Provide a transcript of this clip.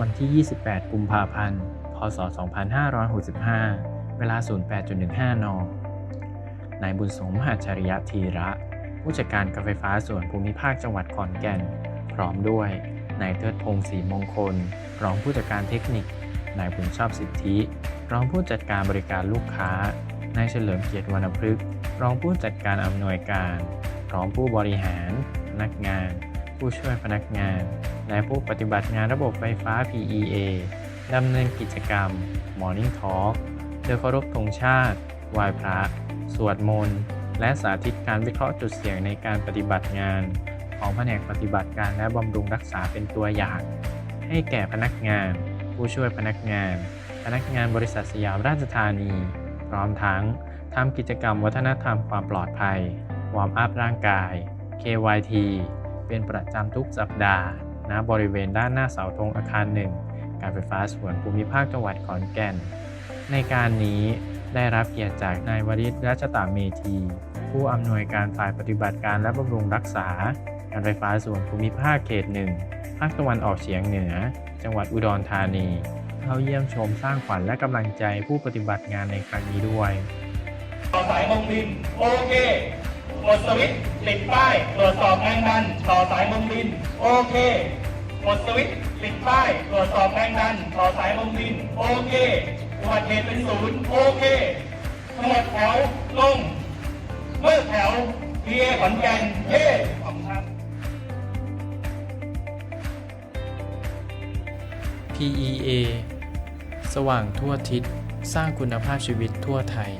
วันที่ 28 กุมภาพันธ์ พศ 2565 เวลา 08.15 น นายบุญสมหัชริยะธีระ ผู้จัดการการไฟฟ้าส่วนภูมิภาคจังหวัดขอนแก่น พร้อมด้วย นายเทิดพงศ์ศรีมงคล รองผู้จัดการเทคนิค นายบุญชอบสิทธิ รองผู้จัดการบริการลูกค้า นายเฉลิมเกียรติวรรณพฤกษ์ รองผู้จัดการอำนวยการ พร้อมผู้บริหาร พนักงาน ผู้ช่วยพนักงาน และผู้ปฏิบัติงานระบบไฟฟ้า PEA ดำเนินกิจกรรม Morning Talk เดินเคารพธงชาติไหว้พระ สวดมนต์ และสาธิตการวิเคราะห์จุดเสี่ยงในการปฏิบัติงาน ของแผนกปฏิบัติการและบำรุงรักษาเป็นตัวอย่าง ให้แก่พนักงาน ผู้ช่วยพนักงาน พนักงานบริษัทสยามราชธานี พร้อมทั้งทำกิจกรรมวัฒนธรรมความปลอดภัยวอร์มอัพร่างกาย KYT เป็นประจำทุกสัปดาห์ณบริเวณด้านหน้าเสาธงอาคารหนึ่งการไฟฟ้าส่วนภูมิภาคจังหวัดขอนแก่น ในการนี้ได้รับเกียรติจากนายวริศรัชตาเมธี ผู้อำนวยการฝ่ายปฏิบัติการและบำรุงรักษา การไฟฟ้าส่วนภูมิภาคเขตหนึ่งภาคตะวันออกเฉียงเหนือ จังหวัดอุดรธานี เข้าเยี่ยมชมสร้างขวัญและกำลังใจผู้ปฏิบัติงานในครั้งนี้ด้วยสายมงดินโอเคกดสวิต ติดป้ายตรวจสอบแรงดัน ต่อสายมงดิน โอเคกดสวิตช์ติดป้ายตรวจสอบแรงดัน ต่อสายมงดิน โอเคอุบัติเหตุเป็นศูนย์โอเคหมดแถวลงเมื่อแถวพีเอขอนแก่นเย่ขอบคุณครับ PEA สว่างทั่วทิศ สร้างคุณภาพชีวิตทั่วไทย